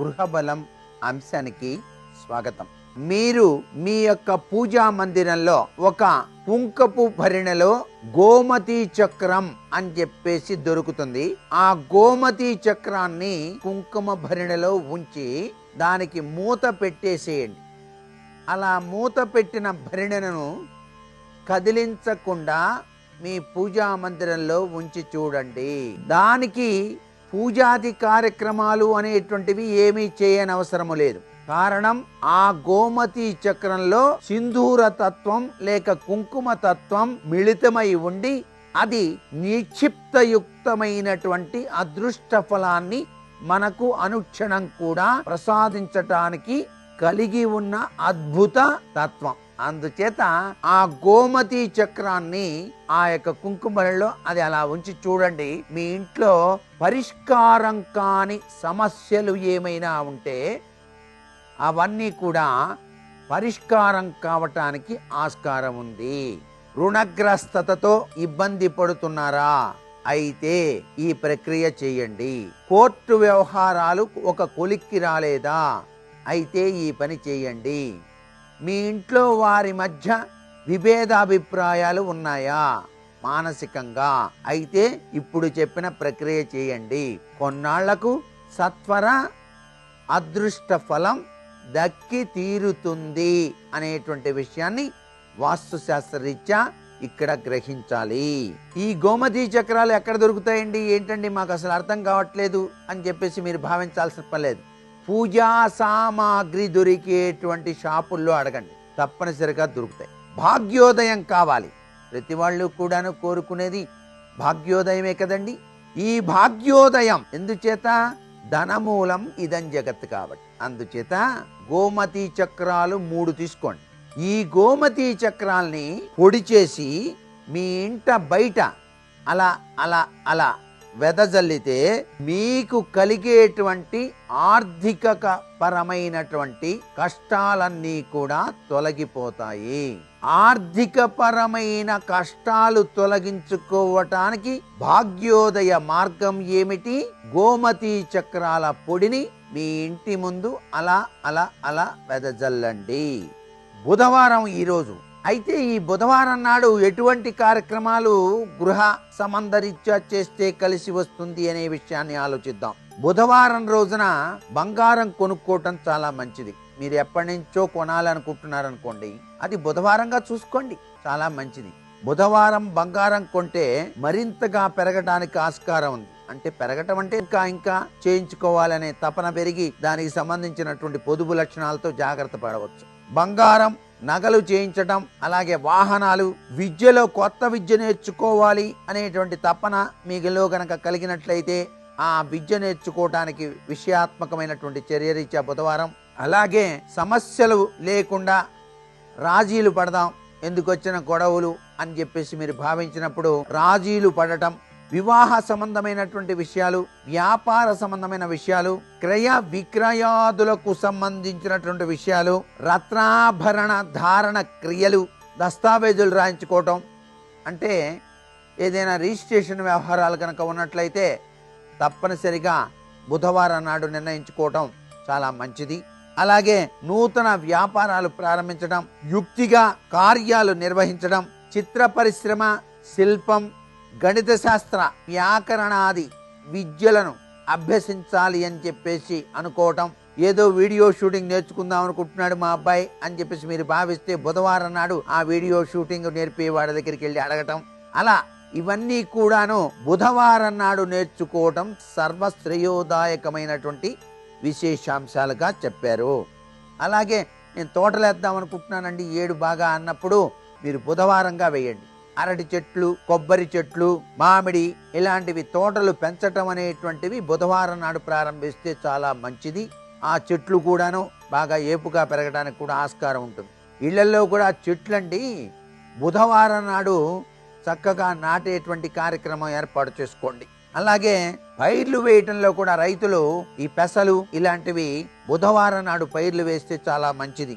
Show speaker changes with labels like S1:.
S1: గృహబలం అంశానికి స్వాగతం. మీరు మీ యొక్క పూజా మందిరంలో ఒక కుంకపు భరిణలో గోమతి చక్రం అని చెప్పేసి దొరుకుతుంది. ఆ గోమతి చక్రాన్ని కుంకుమ భరిణలో ఉంచి దానికి మూత పెట్టేసేయండి. అలా మూత పెట్టిన భరిణను కదిలించకుండా మీ పూజా మందిరంలో ఉంచి చూడండి. దానికి పూజాది కార్యక్రమాలు అనేటువంటివి ఏమీ చేయని అవసరము లేదు. కారణం ఆ గోమతి చక్రంలో సింధూర తత్వం లేక కుంకుమ తత్వం మిళితమై ఉండి అది నిక్షిప్తయుక్తమైనటువంటి అదృష్ట ఫలాన్ని మనకు అనుక్షణం కూడా ప్రసాదించటానికి కలిగి ఉన్న అద్భుత తత్వం. అందుచేత ఆ గోమతి చక్రాన్ని ఆ యొక్క కుంకుమలలో అది అలా ఉంచి చూడండి. మీ ఇంట్లో పరిష్కారం కాని సమస్యలు ఏమైనా ఉంటే అవన్నీ కూడా పరిష్కారం కావటానికి ఆస్కారం ఉంది. రుణగ్రస్తతతో ఇబ్బంది పడుతున్నారా? అయితే ఈ ప్రక్రియ చేయండి. కోర్టు వ్యవహారాలు ఒక కొలిక్కి రాలేదా? అయితే ఈ పని చేయండి. మీ ఇంట్లో వారి మధ్య విభేదాభిప్రాయాలు ఉన్నాయా? మానసికంగా. అయితే ఇప్పుడు చెప్పిన ప్రక్రియ చేయండి. కొన్నాళ్ళకు సత్వర అదృష్ట ఫలం దక్కి తీరుతుంది అనేటువంటి విషయాన్ని వాస్తుశాస్త్రరీత్యా ఇక్కడ గ్రహించాలి. ఈ గోమతి చక్రాలు ఎక్కడ దొరుకుతాయండి? ఏంటండి? మాకు అసలు అర్థం కావట్లేదు అని చెప్పేసి మీరు భావించాల్సిన పని లేదు. పూజా సామాగ్రి దొరికేటువంటి షాపుల్లో అడగండి. తప్పనిసరిగా దొరుకుతాయి. భాగ్యోదయం కావాలి. ప్రతి వాళ్ళు కూడాను కోరుకునేది భాగ్యోదయమే కదండి. ఈ భాగ్యోదయం ఎందుచేత? ధనమూలం ఇదం జగత్ కాబట్టి. అందుచేత గోమతి చక్రాలు మూడు తీసుకోండి. ఈ గోమతి చక్రాల్ని పొడి చేసి మీ ఇంట బయట అలా అలా అలా వెదజల్లితే మీకు కలిగేటువంటి ఆర్థిక పరమైనటువంటి కష్టాలన్నీ కూడా తొలగిపోతాయి. ఆర్థిక పరమైన కష్టాలు తొలగించుకోవటానికి భాగ్యోదయ మార్గం ఏమిటి? గోమతి చక్రాల పొడిని మీ ఇంటి ముందు అలా అలా అలా వెదజల్లండి. బుధవారం ఈరోజు అయితే ఈ బుధవారం నాడు ఎటువంటి కార్యక్రమాలు గృహ సంబంధరీత్యా చేస్తే కలిసి వస్తుంది అనే విషయాన్ని ఆలోచిద్దాం. బుధవారం రోజున బంగారం కొనుక్కోవటం చాలా మంచిది. మీరు ఎప్పటి నుంచో కొనాలనుకుంటున్నారనుకోండి అది బుధవారంగా చూసుకోండి. చాలా మంచిది. బుధవారం బంగారం కొంటే మరింతగా పెరగడానికి ఆస్కారం ఉంది. అంటే పెరగటం అంటే ఇంకా ఇంకా చేయించుకోవాలనే తపన పెరిగి దానికి సంబంధించినటువంటి పొదుపు లక్షణాలతో జాగ్రత్త పడవచ్చు. బంగారం నగలు చేయించటం అలాగే వాహనాలు విద్యలో కొత్త విద్య నేర్చుకోవాలి అనేటువంటి తపన మీలో గనక కలిగినట్లయితే ఆ విద్య నేర్చుకోవటానికి విషయాత్మకమైనటువంటి చర్యరీత్యా బుధవారం. అలాగే సమస్యలు లేకుండా రాజీలు పడదాం ఎందుకు వచ్చిన గొడవలు అని చెప్పేసి మీరు భావించినప్పుడు రాజీలు పడటం వివాహ సంబంధమైనటువంటి విషయాలు వ్యాపార సంబంధమైన విషయాలు క్రయ విక్రయాదులకు సంబంధించినటువంటి విషయాలు రత్నాభరణ ధారణ క్రియలు దస్తావేజులు రాయించుకోవటం. అంటే ఏదైనా రిజిస్ట్రేషన్ వ్యవహారాలు కనుక ఉన్నట్లయితే తప్పనిసరిగా బుధవారం నాడు నిర్ణయించుకోవటం చాలా మంచిది. అలాగే నూతన వ్యాపారాలు ప్రారంభించడం యుక్తిగా కార్యాలు నిర్వహించడం చిత్ర పరిశ్రమ శిల్పం గణిత శాస్త్ర వ్యాకరణాది విద్యలను అభ్యసించాలి అని చెప్పేసి అనుకోవటం. ఏదో వీడియో షూటింగ్ నేర్చుకుందాం అనుకుంటున్నాడు మా అబ్బాయి అని చెప్పేసి మీరు భావిస్తే బుధవారం నాడు ఆ వీడియో షూటింగ్ నేర్పే వాడి దగ్గరికి వెళ్ళి అడగటం. అలా ఇవన్నీ కూడాను బుధవారం నాడు నేర్చుకోవటం సర్వశ్రేయోదాయకమైనటువంటి విశేషాంశాలుగా చెప్పారు. అలాగే నేను తోటలేద్దాం అనుకుంటున్నానండి. ఏడు బాగా అన్నప్పుడు మీరు బుధవారంగా వేయండి. అరటి చెట్లు కొబ్బరి చెట్లు మామిడి ఇలాంటివి తోటలు పెంచటం అనేటువంటివి బుధవారం నాడు ప్రారంభిస్తే చాలా మంచిది. ఆ చెట్లు కూడాను బాగా ఏపుగా పెరగడానికి కూడా ఆస్కారం ఉంటుంది. ఇళ్ళలో కూడా చెట్లండి బుధవారం నాడు చక్కగా నాటేటువంటి కార్యక్రమం ఏర్పాటు చేసుకోండి. అలాగే పైర్లు వేయటంలో కూడా రైతులు ఈ పెసలు ఇలాంటివి బుధవారం నాడు పైర్లు వేస్తే చాలా మంచిది.